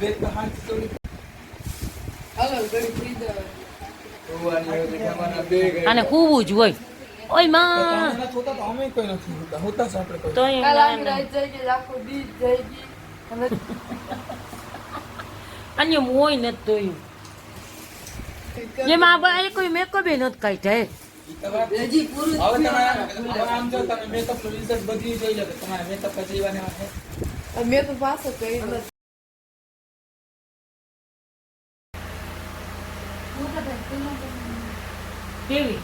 તો હાથ થોડી હાલો ફ્રી જાવ. અને કૂવું જ હોય. ઓયમાં. તમે તો અમે કોઈ નથી હોતા હોતા છે આપણે કોઈ તો કાલ જઈ આખો દી જઈ ગઈ અને અન્ય મોય નથી જોયું એમાં આ એ કોઈ મેકઅપ એ નથી કાઈ જાય હજી પૂરું આમ જો તમે મેકઅપનું રિઝલ્ટ બધી જોઈ લો તમારે મેકઅપ કરી ને એવા મેં તો પાસ કહી કેવી?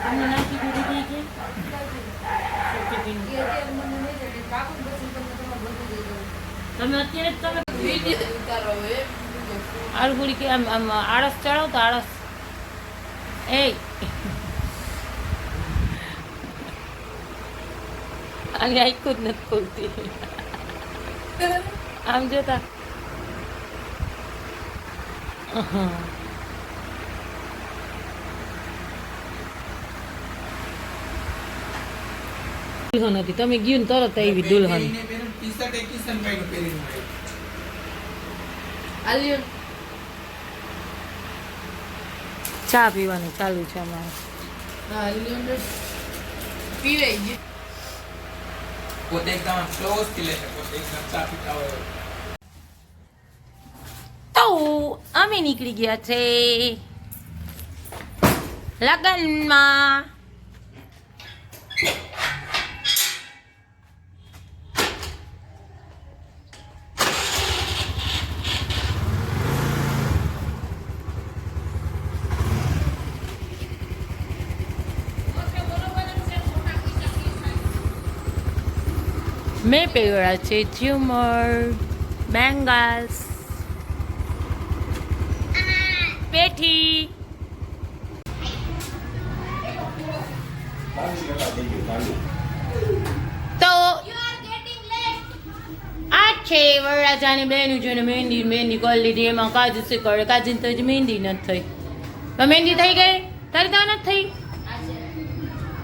તમને નાખી દીધી સોફી તમે અત્યારે તમે આળગુડી કે આમ આમ આળસ ચડાવ તો આળસ. એ આને આખું જ નથી ખોલતી. આમ જોતા. દુલ્હન હતી તમે ગયું ને તરત આવી દુલ્હન. ચા પીવાનું ચાલુ છે અમારે. પીવાઈ ગયું. પોતે એકદમ ક્લોઝથી લેશે પોતે એકદમ ચા પીતા હોય. અમે નીકળી ગયા છે. લગનમાં. મેં પહેર્યા છે ઝ્યુમર બેંગલ્સ. પેઠી તો આ છે બેનું છે ને મહેંદી મહેંદી કરી લીધી એમાં કાજુ શીખવાડે કાજુ તો જ મહેંદી નથી થઈ. મહેંદી થઈ ગઈ? તારી તો નથી થઈ?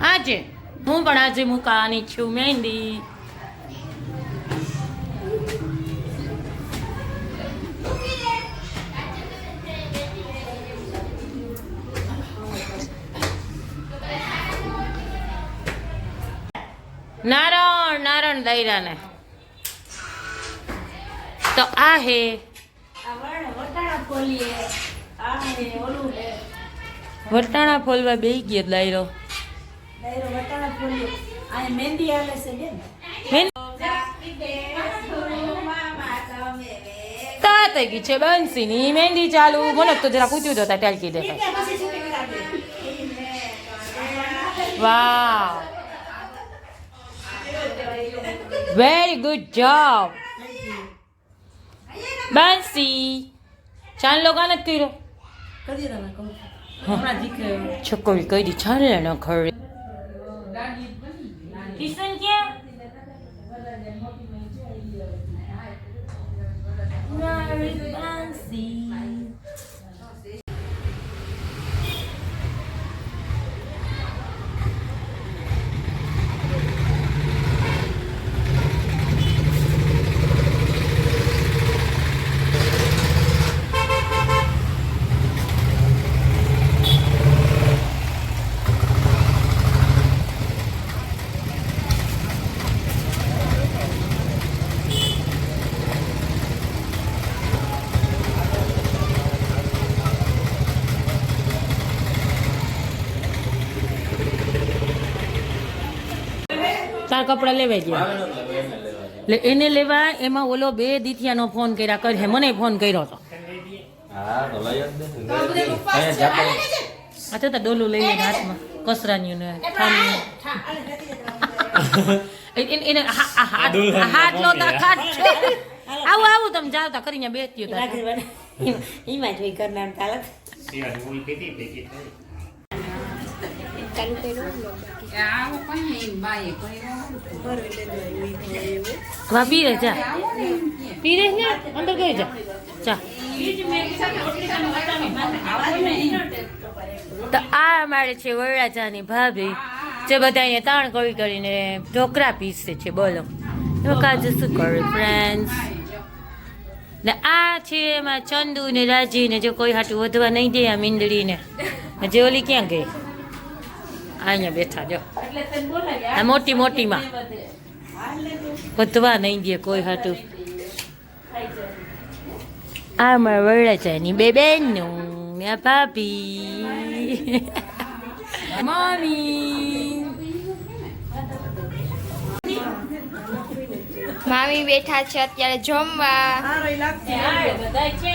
આજે. હું પણ આજે મૂકવાની છું મહેંદી. નારણ નારણ દૈરાને તો આ હે. વટાણા ફોલવા બે ગયો દાયરો થઈ ગઈ છે બંસી ની મહેંદી ચાલુ. મને તો જરા પૂછ્યું જોતા ટાલકી દેખાય. Wow. Very good job Bansi Chand લોકા નથી કર્યો છોકરી કઈ દી ચાલે ન ખરે કિશન ક્યાં મારી બંસી તાર કપડાં લેવાઈ ગયા. એટલે એને લેવા એમાં ઓલો બે દીથિયાનો ફોન કર્યા કરે મને ફોન કર્યો હતો અચ્છા તો લઈ જ દે અહીંયા જાતે આ તો ડોલું લઈ લઈને હાથમાં કસરાની ને એને હાથ નો ખાટ આવું આવું તમે જાવ તા કરીને બેસ્યો તા. એમાં જોઈ કરનાર ચાલક વા પીરે જા. પીરે ને? અંદર ગઈ જા. તો આ અમારે છે વરરાજાની ભાભી, જે બધાને તાણ કરી કરીને ઢોકરા પીસે છે, બોલો. કાજુ શું કરે ફ્રેન્ડ્સ ને આ છે એમાં ચંદુ ને રાજી ને જો કોઈ હાટું વધવા નહીં દે આ મીંદડીને જે ઓલી ક્યાં ગઈ? અહીંયા બેઠા જો આ મોટી મોટીમાં વધવા નહીં દે કોઈ હાટું આ મારા વરરાજાની બે બેનનું ને આ ભાભી મમ્મી મામી બેઠા છે અત્યારે જમવા બધા છે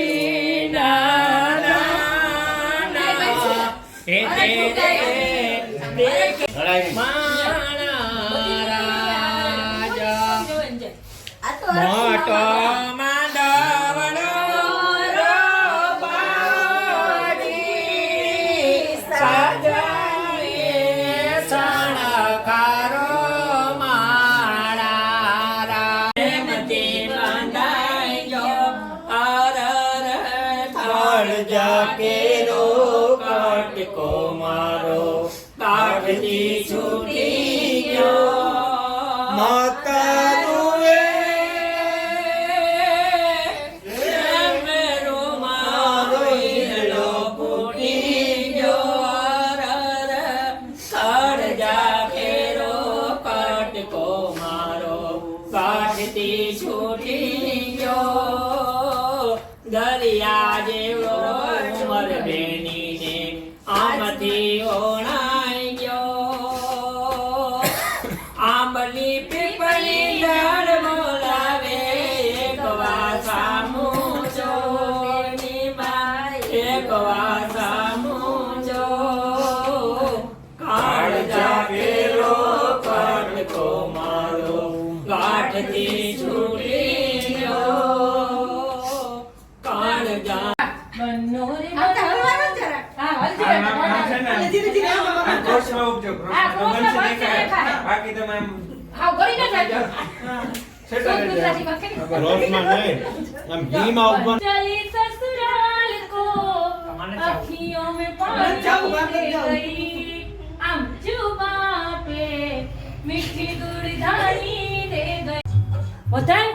મોટો બાકી તમે આવ ગરી ના જાય. આમ ભીમાં ઉપર ચલી સસુરાલ કો અખિયો મે પાણી ગઈ આમ જુબા પે મીઠી દૂર ધાની દે ગઈ. વધારે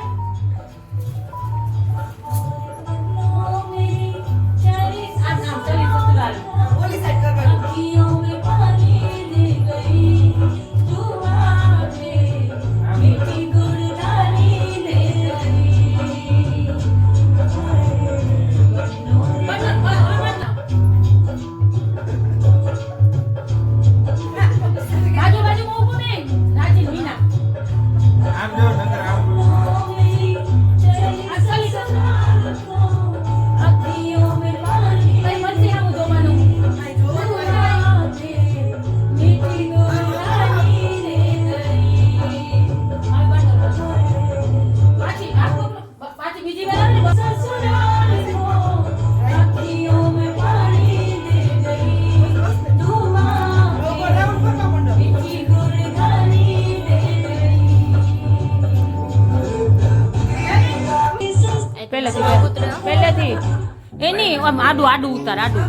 એ નહીં આડું આડું ઉતાર આડું.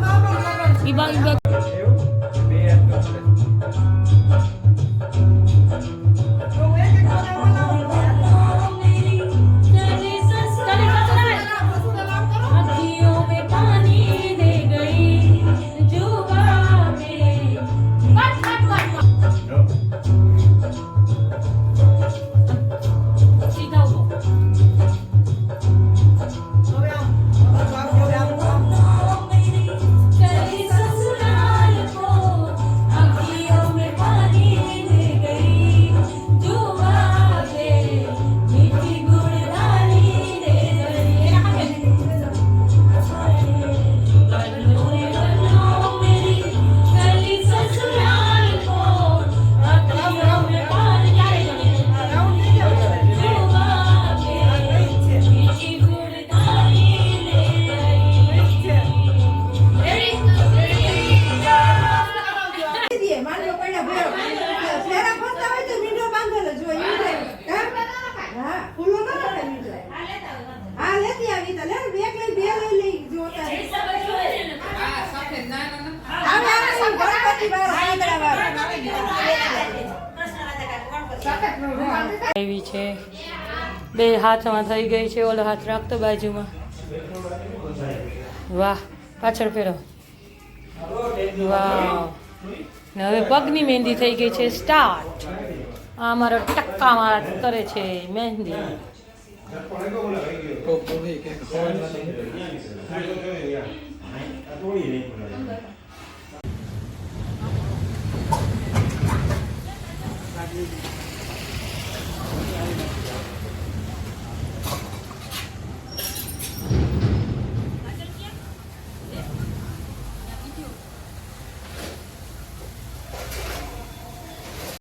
એ બાજુ આવી છે બે હાથમાં થઈ ગઈ છે ઓલો હાથ રાખતો બાજુમાં વાહ પાછળ ફેરો વાહ હવે પગની મહેંદી થઈ ગઈ છે સ્ટાર્ટ આ મારો ટક્કા મારા કરે છે મહેંદી